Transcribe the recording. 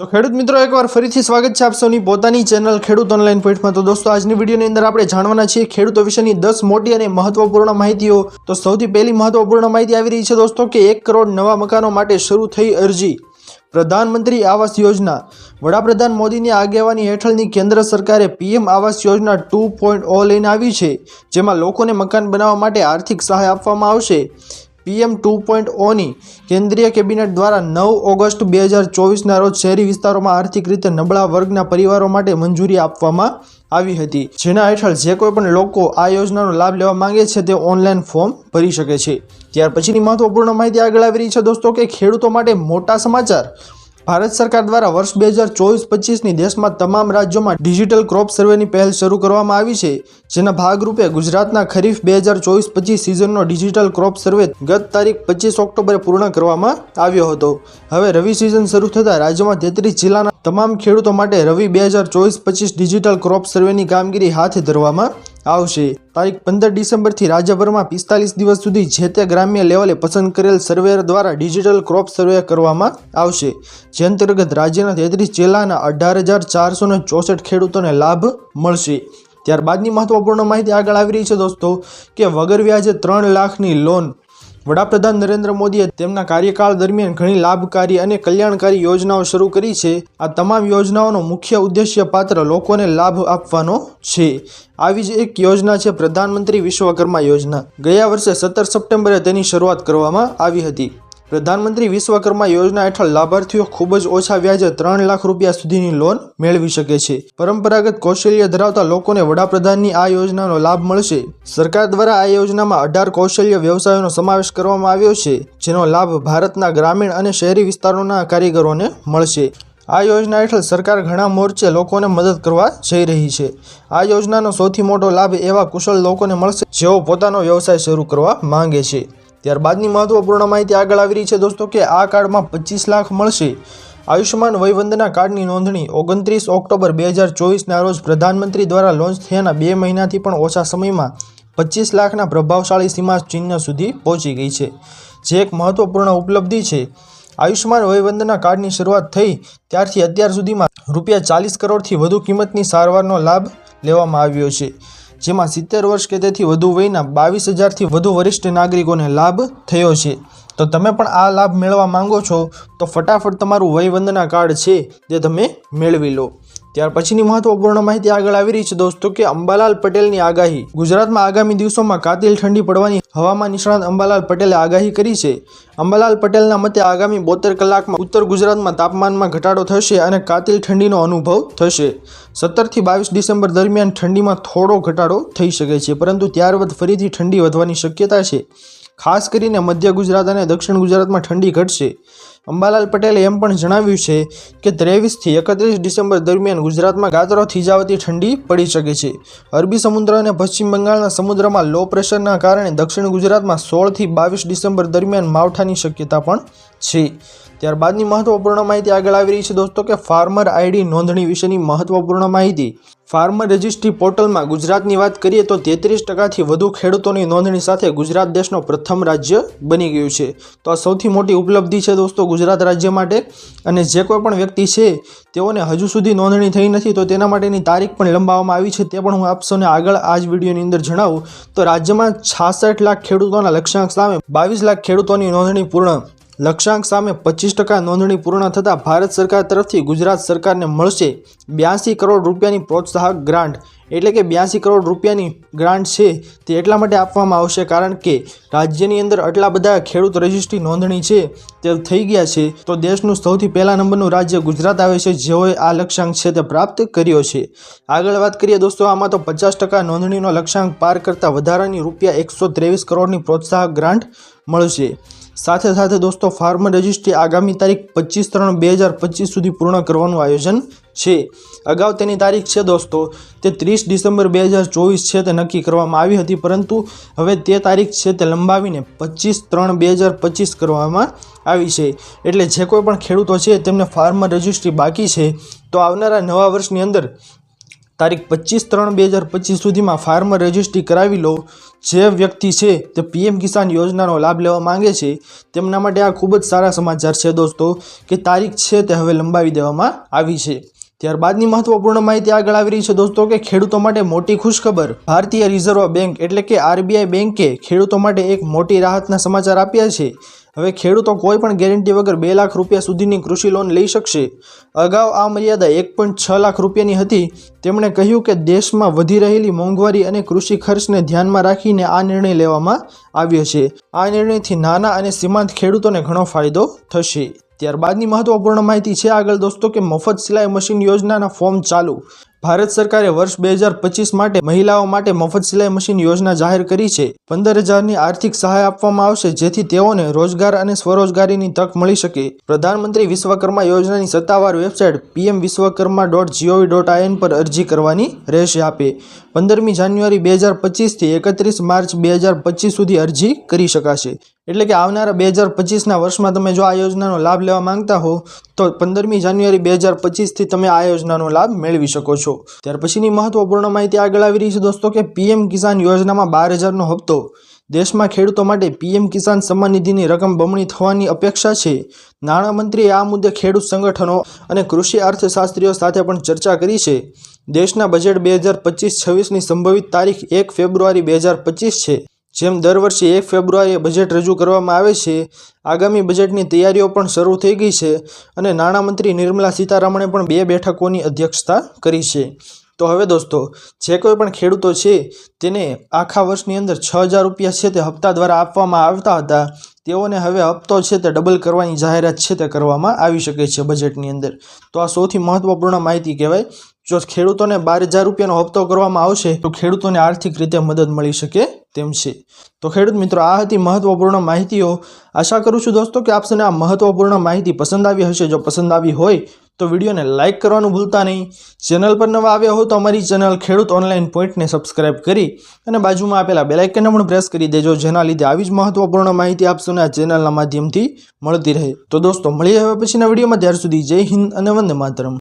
તો ખેડૂત મિત્રો, એકવાર ફરીથી સ્વાગત છે આપ સૌની પોતાની ચેનલ ખેડૂત ઓનલાઈન પોઈન્ટમાં. તો દોસ્તો, આજની વિડીયોની અંદર આપણે જાણવાના છીએ ખેડૂતો વિશેની દસ મોટી અને મહત્વપૂર્ણ માહિતીઓ. તો સૌથી પહેલી મહત્વપૂર્ણ માહિતી આવી રહી છે દોસ્તો કે એક કરોડ નવા મકાનો માટે શરૂ થઈ અરજી. પ્રધાનમંત્રી આવાસ યોજના. વડાપ્રધાન મોદીની આગેવાની હેઠળની કેન્દ્ર સરકારે PM Awas Yojana two point ઓ લઈને આવી છે, જેમાં લોકોને મકાન બનાવવા માટે આર્થિક સહાય આપવામાં આવશે. પીએમ ટુ પોઈન્ટ ઓની કેન્દ્રીય કેબિનેટ દ્વારા નવ ઓગસ્ટ બે હજાર ચોવીસના રોજ શહેરી વિસ્તારોમાં આર્થિક રીતે નબળા વર્ગના પરિવારો માટે મંજૂરી આપવામાં આવી હતી. જેના હેઠળ જે કોઈ પણ લોકો આ યોજનાનો લાભ લેવા માંગે છે, તે ઓનલાઈન ફોર્મ ભરી શકે છે. ત્યાર પછીની મહત્વપૂર્ણ માહિતી આગળ આવી રહી છે દોસ્તો કે ખેડૂતો માટે મોટા સમાચાર ભારત સરકાર દ્વારા વર્ષ બે હજાર ચોવીસ પચીસની દેશમાં તમામ રાજ્યોમાં ડિજિટલ ક્રોપ સર્વેની પહેલ શરૂ કરવામાં આવી છે, જેના ભાગરૂપે ગુજરાતના ખરીફ બે હજાર ચોવીસ પચીસ સિઝનનો ડિજિટલ ક્રોપ સર્વે ગત તારીખ પચીસ ઓક્ટોબરે પૂર્ણ કરવામાં આવ્યો હતો. હવે રવિ સિઝન શરૂ થતાં રાજ્યમાં તેત્રીસ જિલ્લાના તમામ ખેડૂતો માટે રવિ બે હજાર ચોવીસ પચીસ ડિજિટલ ક્રોપ સર્વેની કામગીરી હાથ ધરવામાં આવશે. તારીખ પંદર ડિસેમ્બરથી રાજ્યભરમાં પિસ્તાલીસ દિવસ સુધી જે તે ગ્રામ્ય લેવલે પસંદ કરેલ સર્વેયર દ્વારા ડિજિટલ ક્રોપ સર્વે કરવામાં આવશે. જે અંતર્ગત રાજ્યના તેત્રીસ જિલ્લાના અઢાર હજાર ચારસો ચોસઠ ખેડૂતોને લાભ મળશે. ત્યારબાદની મહત્વપૂર્ણ માહિતી આગળ આવી રહી છે દોસ્તો, કે વગર વ્યાજે ત્રણ લાખની લોન વડાપ્રધાન નરેન્દ્ર મોદીએ તેમના કાર્યકાળ દરમિયાન ઘણી લાભકારી અને કલ્યાણકારી યોજનાઓ શરૂ કરી છે. આ તમામ યોજનાઓનો મુખ્ય ઉદ્દેશ્ય પાત્ર લોકોને લાભ આપવાનો છે. આવી જ એક યોજના છે પ્રધાનમંત્રી વિશ્વકર્મા યોજના. ગયા વર્ષે સત્તર સપ્ટેમ્બરે તેની શરૂઆત કરવામાં આવી હતી. પ્રધાનમંત્રી વિશ્વકર્મા યોજના હેઠળ લાભાર્થીઓ ખૂબ જ ઓછા વ્યાજે ત્રણ લાખ રૂપિયા સુધીની લોન મેળવી શકે છે. પરંપરાગત કૌશલ્ય ધરાવતા લોકોને વડાપ્રધાનની આ યોજનાનો લાભ મળશે. સરકાર દ્વારા આ યોજનામાં અઢાર કૌશલ્ય વ્યવસાયોનો સમાવેશ કરવામાં આવ્યો છે, જેનો લાભ ભારતના ગ્રામીણ અને શહેરી વિસ્તારોના કારીગરોને મળશે. આ યોજના હેઠળ સરકાર ઘણા મોરચે લોકોને મદદ કરવા જઈ રહી છે. આ યોજનાનો સૌથી મોટો લાભ એવા કુશળ લોકોને મળશે જેઓ પોતાનો વ્યવસાય શરૂ કરવા માંગે છે. ત્યારબાદની મહત્વપૂર્ણ માહિતી આગળ આવી રહી છે દોસ્તો કે આ કાર્ડમાં પચીસ લાખ મળશે. આયુષ્યમાન વયવંદના કાર્ડની નોંધણી ઓગણત્રીસ ઓક્ટોબર બે હજાર ચોવીસના રોજ પ્રધાનમંત્રી દ્વારા લોન્ચ થયાના બે મહિનાથી પણ ઓછા સમયમાં પચીસ લાખના પ્રભાવશાળી સીમા ચિહ્ન સુધી પહોંચી ગઈ છે. જે એક મહત્વપૂર્ણ ઉપલબ્ધિ છે. આયુષ્યમાન વયવંદના કાર્ડની શરૂઆત થઈ ત્યારથી અત્યાર સુધીમાં રૂપિયા ચાલીસ કરોડથી વધુ કિંમતની સારવારનો લાભ લેવામાં આવ્યો છે. જેમાં સિત્તેર વર્ષ કે તેથી વધુ વયના બાવીસ હજારથી વધુ વરિષ્ઠ નાગરિકોને લાભ થયો છે. તો તમે પણ આ લાભ મેળવવા માંગો છો, તો ફટાફટ તમારું વયવંદના કાર્ડ છે તે તમે મેળવી લો. ત્યાર પછીની મહત્વપૂર્ણ માહિતી આગળ આવી રહી છે દોસ્તો કે અંબાલાલ પટેલની આગાહી. ગુજરાતમાં આગામી દિવસોમાં કાતિલ ઠંડી પડવાની હવામાન નિષ્ણાત અંબાલાલ પટેલે આગાહી કરી છે. અંબાલાલ પટેલના મતે આગામી બોતેર કલાકમાં ઉત્તર ગુજરાતમાં તાપમાનમાં ઘટાડો થશે અને કાતિલ ઠંડીનો અનુભવ થશે. સત્તરથી બાવીસ ડિસેમ્બર દરમિયાન ઠંડીમાં થોડો ઘટાડો થઈ શકે છે, પરંતુ ત્યારબાદ ફરીથી ઠંડી વધવાની શક્યતા છે. ખાસ કરીને મધ્ય ગુજરાત અને દક્ષિણ ગુજરાતમાં ઠંડી ઘટશે. અંબાલાલ પટેલે એમ પણ જણાવ્યું છે કે ત્રેવીસથી એકત્રીસ ડિસેમ્બર દરમિયાન ગુજરાતમાં ગાત્રો થીજાવતી ઠંડી પડી શકે છે. અરબી સમુદ્ર અને પશ્ચિમ બંગાળના સમુદ્રમાં લો પ્રેશરના કારણે દક્ષિણ ગુજરાતમાં સોળથી બાવીસ ડિસેમ્બર દરમિયાન માવઠાની શક્યતા પણ છે. ત્યારબાદની મહત્વપૂર્ણ માહિતી આગળ આવી રહી છે દોસ્તો કે ફાર્મર આઈડી નોંધણી વિશેની મહત્વપૂર્ણ માહિતી ફાર્મર રજિસ્ટ્રી પોર્ટલમાં ગુજરાતની વાત કરીએ તો તેત્રીસ ટકાથી વધુ ખેડૂતોની નોંધણી સાથે ગુજરાત દેશનો પ્રથમ રાજ્ય બની ગયું છે. તો આ સૌથી મોટી ઉપલબ્ધિ છે દોસ્તો ગુજરાત રાજ્ય માટે. અને જે કોઈ પણ વ્યક્તિ છે, તેઓને હજુ સુધી નોંધણી થઈ નથી તો તેના માટેની તારીખ પણ લંબાવવામાં આવી છે. તે પણ હું આપ સૌને આગળ આ જ વિડીયોની અંદર જણાવું. તો રાજ્યમાં છાસઠ લાખ ખેડૂતોના લક્ષ્યાંક સામે બાવીસ લાખ ખેડૂતોની નોંધણી પૂર્ણ લક્ષ્યાંક સામે પચીસ ટકા નોંધણી પૂર્ણ થતાં ભારત સરકાર તરફથી ગુજરાત સરકારને મળશે બ્યાસી કરોડ રૂપિયાની પ્રોત્સાહક ગ્રાન્ટ. એટલે કે બ્યાસી કરોડ રૂપિયાની ગ્રાન્ટ છે તે એટલા માટે આપવામાં આવશે કારણ કે રાજ્યની અંદર આટલા બધા ખેડૂત રજિસ્ટ્રી નોંધણી છે તે થઈ ગયા છે. તો દેશનું સૌથી પહેલા નંબરનું રાજ્ય ગુજરાત આવે છે જેઓએ આ લક્ષ્યાંક છે તે પ્રાપ્ત કર્યો છે. આગળ વાત કરીએ દોસ્તો, આમાં તો પચાસ ટકા નોંધણીનો લક્ષ્યાંક પાર કરતાં વધારાની રૂપિયા એકસો ત્રેવીસ કરોડની પ્રોત્સાહક ગ્રાન્ટ મળશે. સાથે સાથે દોસ્તો ફાર્મ રજિસ્ટ્રી આગામી તારીખ પચીસ ત્રણ બે હજાર પચીસ સુધી પૂર્ણ કરવાનું આયોજન છે. અગાઉ તેની તારીખ છે દોસ્તો, તે ત્રીસ ડિસેમ્બર બે હજાર ચોવીસ છે તે નક્કી કરવામાં આવી હતી, પરંતુ હવે તે તારીખ છે તે લંબાવીને પચીસ ત્રણ બે હજાર પચીસ કરવામાં આવી છે. એટલે જે કોઈ પણ ખેડૂતો છે તેમને ફાર્મર રજિસ્ટ્રી બાકી છે, તો આવનારા નવા વર્ષની અંદર તારીખ પચીસ ત્રણ બે હજાર પચીસ સુધીમાં ફાર્મર રજિસ્ટ્રી કરાવી લો. જે વ્યક્તિ છે તે પીએમ કિસાન યોજનાનો લાભ લેવા માંગે છે. તેમના માટે આ ખૂબ જ સારા સમાચાર છે દોસ્તો કે તારીખ છે તે હવે લંબાવી દેવામાં આવી છે. ત્યારબાદની મહત્વપૂર્ણ માહિતી આગળ આવી રહી છે દોસ્તો કે ખેડૂતો માટે મોટી ખુશખબર. ભારતીય રિઝર્વ બેંક એટલે કે આરબીઆઈ બેંકે ખેડૂતો માટે એક મોટી રાહતના સમાચાર આપ્યા છે. હવે ખેડૂતો કોઈ પણ ગેરંટી વગર બે લાખ રૂપિયા સુધીની કૃષિ લોન લઈ શકશે. અગાઉ આ મર્યાદા એક પોઈન્ટ છ લાખ રૂપિયાની હતી. તેમણે કહ્યું કે દેશમાં વધી રહેલી મોંઘવારી અને કૃષિ ખર્ચને ધ્યાનમાં રાખીને આ નિર્ણય લેવામાં આવ્યો છે. આ નિર્ણયથી નાના અને સીમાંત ખેડૂતોને ઘણો ફાયદો થશે. ત્યારબાદની મહત્વપૂર્ણ માહિતી છે આગળ દોસ્તો કે મફત સિલાઈ મશીન યોજનાના ફોર્મ ચાલુ. ભારત સરકારે વર્ષ બે હજાર પચીસ માટે મહિલાઓ માટે મફત સિલાઈ મશીન યોજના જાહેર કરી છે. પંદર હજારની આર્થિક સહાય આપવામાં આવશે, જેથી તેઓને રોજગાર અને સ્વરોજગારીની તક મળી શકે. પ્રધાનમંત્રી વિશ્વકર્મા યોજનાની સત્તાવાર website PM Vishwakarma dot GOV dot IN પર અરજી કરવાની રહેશે આપે. પંદરમી જાન્યુઆરી બે હજાર પચીસથી એકત્રીસ માર્ચ બે હજાર પચીસ સુધી અરજી કરી શકાશે. એટલે કે આવનારા બે હજાર પચીસના વર્ષમાં તમે જો આ યોજનાનો લાભ લેવા માંગતા હો તો પંદરમી જાન્યુઆરી બે હજાર પચીસથી તમે આ યોજનાનો લાભ મેળવી શકો છો. ત્યાર પછીની મહત્વપૂર્ણ માહિતી આગળ આવી રહી છે દોસ્તો કે પીએમ કિસાન યોજનામાં બાર હજારનો હપ્તો. દેશમાં ખેડૂતો માટે પીએમ કિસાન સન્માન નિધિની રકમ બમણી થવાની અપેક્ષા છે. નાણામંત્રીએ આ મુદ્દે ખેડૂત સંગઠનો અને કૃષિ અર્થશાસ્ત્રીઓ સાથે પણ ચર્ચા કરી છે. દેશના બજેટ બે હજાર પચીસ છવ્વીસની સંભવિત તારીખ એક ફેબ્રુઆરી બે હજાર પચીસ છે. જેમ દર વર્ષે એક ફેબ્રુઆરીએ બજેટ રજૂ કરવામાં આવે છે, આગામી બજેટની તૈયારીઓ પણ શરૂ થઈ ગઈ છે અને નાણામંત્રી નિર્મલા સીતારામણે પણ બે બેઠકોની અધ્યક્ષતા કરી છે. તો હવે દોસ્તો, જે કોઈ પણ ખેડૂતો છે તેને આખા વર્ષની અંદર છ હજાર રૂપિયા છે તે હપ્તા દ્વારા આપવામાં આવતા હતા. તેઓને હવે હપ્તો છે તે ડબલ કરવાની જાહેરાત છે તે કરવામાં આવી શકે છે બજેટની અંદર. તો આ સૌથી મહત્વપૂર્ણ માહિતી કહેવાય. જો ખેડૂતોને બાર હજાર રૂપિયાનો હપ્તો કરવામાં આવશે, તો ખેડૂતોને આર્થિક રીતે મદદ મળી શકે તેમ છે. તો ખેડૂત મિત્રો, આ હતી મહત્વપૂર્ણ માહિતીઓ. આશા કરું છું દોસ્તો કે આપને આ મહત્વપૂર્ણ માહિતી પસંદ આવી હશે. જો પસંદ આવી હોય તો વિડીયોને લાઇક કરવાનું ભૂલતા નહીં. ચેનલ પર નવા આવ્યા હો તો અમારી ચેનલ ખેડૂત ઓનલાઈન પોઈન્ટને સબસ્ક્રાઇબ કરી અને બાજુમાં આપેલા બેલાઇકનને પણ પ્રેસ કરી દેજો. જેના લીધે આવી જ મહત્વપૂર્ણ માહિતી આપશોને આ ચેનલના માધ્યમથી મળતી રહે. તો દોસ્તો, મળીએ હવે પછીના વિડીયોમાં. ત્યાર સુધી જય હિન્દ અને વંદે માતરમ.